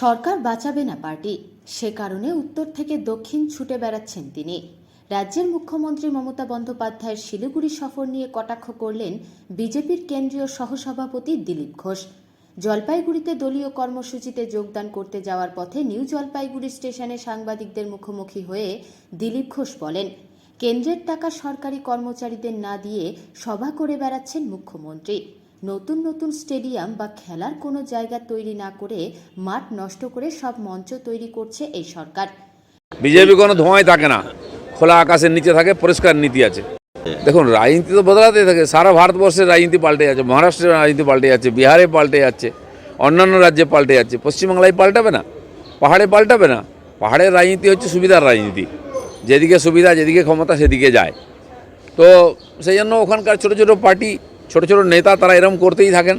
সরকার বাঁচাবে না পার্টি। সে কারণে উত্তর থেকে দক্ষিণ ছুটে বেড়াচ্ছেন তিনি। রাজ্যের মুখ্যমন্ত্রী মমতা বন্দ্যোপাধ্যায়ের শিলিগুড়ি সফর নিয়ে কটাক্ষ করলেন বিজেপির কেন্দ্রীয় সহসভাপতি দিলীপ ঘোষ। জলপাইগুড়িতে দলীয় কর্মসূচিতে যোগদান করতে যাওয়ার পথে নিউ জলপাইগুড়ি স্টেশনে সাংবাদিকদের মুখোমুখি হয়ে দিলীপ ঘোষ বলেন, কেন্দ্রের টাকা সরকারি কর্মচারীদের না দিয়ে সভা করে বেড়াচ্ছেন মুখ্যমন্ত্রী। নতুন নতুন স্টেডিয়াম বা খেলার কোনো জায়গা তৈরি না করে মাঠ নষ্ট করে সব মঞ্চ তৈরি করছে এই সরকার। বিজেপি কোনো ধোঁয়াই থাকে না। খোলা আকাশের নিচে থাকে, পরিষ্কার নীতি আছে। দেখুন, রাজনীতি তো বদলাতেই থাকে। সারা ভারতবর্ষের রাজনীতি পাল্টে যাচ্ছে, মহারাষ্ট্রের রাজনীতি পাল্টে যাচ্ছে, বিহারে পাল্টে যাচ্ছে, অন্যান্য রাজ্যে পাল্টে যাচ্ছে। পশ্চিমবাংলায় পাল্টাবে না, পাহাড়ে পাল্টাবে না। পাহাড়ের রাজনীতি হচ্ছে সুবিধার রাজনীতি। যেদিকে সুবিধা, যেদিকে ক্ষমতা, সেদিকে যায়। তো সেই জন্য ওখানকার ছোটো ছোটো পার্টি ছোটো ছোটো নেতা তারা এরকম করতেই থাকেন।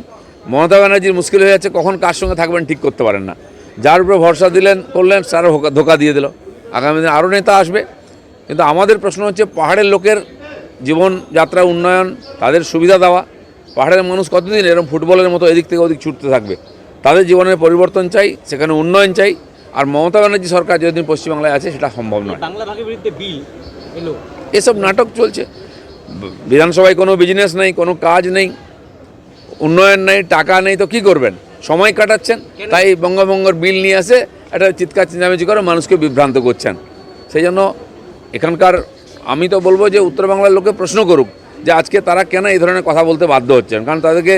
মমতা ব্যানার্জির মুশকিল হয়ে যাচ্ছে কখন কার সঙ্গে থাকবেন ঠিক করতে পারেন না। যার উপরে ভরসা দিলেন করলেন তারা ধোকা দিয়ে দিল। আগামী দিনে আরও নেতা আসবে। কিন্তু আমাদের প্রশ্ন হচ্ছে পাহাড়ের লোকের জীবনযাত্রা উন্নয়ন তাদের সুবিধা দেওয়া পাহাড়ের মানুষ কতদিন এরকম ফুটবলের মতো এদিক থেকে ওদিক ছুটতে থাকবে? তাদের জীবনের পরিবর্তন চাই সেখানে উন্নয়ন চাই। আর মমতা ব্যানার্জি সরকার যতদিন পশ্চিমবাংলায় আছে সেটা সম্ভব নয়। বাংলা ভাগের বিরুদ্ধে বিল এসব নাটক চলছে। বিধানসভায় কোনো বিজনেস নেই কোনো কাজ নেই উন্নয়ন নেই টাকা নেই তো কি করবেন? সময় কাটাচ্ছেন তাই বঙ্গভঙ্গর বিল নিয়ে আসে একটা চিৎকার চিন্তামিচি করে মানুষকে বিভ্রান্ত করছেন। সেই জন্য এখানকার আমি তো বলব যে উত্তর বাংলার লোকে প্রশ্ন করুক যে আজকে তারা কেন এই ধরনের কথা বলতে বাধ্য হচ্ছেন? কারণ তাদেরকে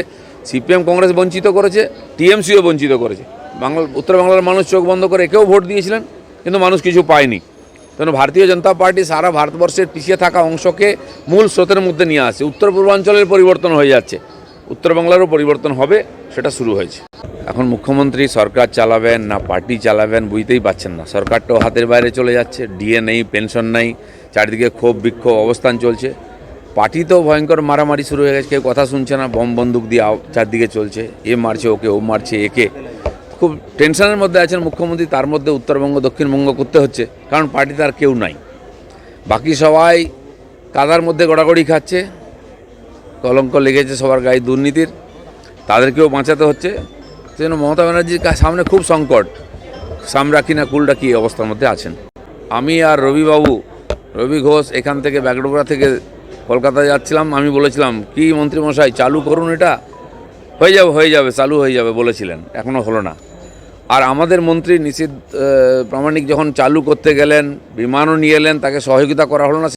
সিপিএম কংগ্রেস বঞ্চিত করেছে টিএমসিও বঞ্চিত করেছে। বাংলা উত্তর বাংলার মানুষ চোখ বন্ধ করে একেও ভোট দিয়েছিলেন কিন্তু মানুষ কিছু পায়নি। কেন ভারতীয় জনতা পার্টি সারা ভারতবর্ষের পিছিয়ে থাকা অংশকে মূল স্রোতের মধ্যে নিয়ে আসে উত্তর পূর্বাঞ্চলের পরিবর্তন হয়ে যাচ্ছে। উত্তর বাংলারও পরিবর্তন হবে, সেটা শুরু হয়েছে। এখন মুখ্যমন্ত্রী সরকার চালাবেন না, পার্টি চালাবেন বুঝতেই পাচ্ছেন না। সরকারটাও হাতের বাইরে চলে যাচ্ছে, ডিএ নেই, পেনশন নেই, চারিদিকে ক্ষোভ, বিক্ষোভ, অবস্থান চলছে। পার্টিতেও ভয়ঙ্কর মারামারি শুরু হয়ে গেছে, কেউ কথা শুনছে না, বম বন্দুক দিয়ে চারদিকে চলছে। এ মারছে ওকে, ও মারছে একে। খুব টেনশনের মধ্যে আছেন মুখ্যমন্ত্রী, তার মধ্যে উত্তরবঙ্গ, দক্ষিণবঙ্গ করতে হচ্ছে, কারণ পার্টিতে আর কেউ নাই। বাকি সবাই কাদার মধ্যে গড়াগড়ি খাচ্ছে, কলঙ্ক লেগেছে সবার গায়ে দুর্নীতির, তাদেরকেও বাঁচাতে হচ্ছে। সেজন্য মমতা ব্যানার্জির সামনে খুব সংকট সাম রাখি না কুল রাখি এই অবস্থার মধ্যে আছেন? আমি আর রবিবাবু, রবি ঘোষ এখান থেকে ব্যাগডোগরা থেকে কলকাতায় যাচ্ছিলাম, আমি বলেছিলাম, কি মন্ত্রীমশাই চালু করুন এটা হয়ে যাবে হয়ে যাবে, চালু হয়ে যাবে বলেছিলেন এখনও হলো না। আর আমাদের মন্ত্রী নিশ্চিত প্রামাণিক যখন চালু করতে গেলেন, বিমানও নিয়ে এলেন, তাকে সহযোগিতা করা হলো না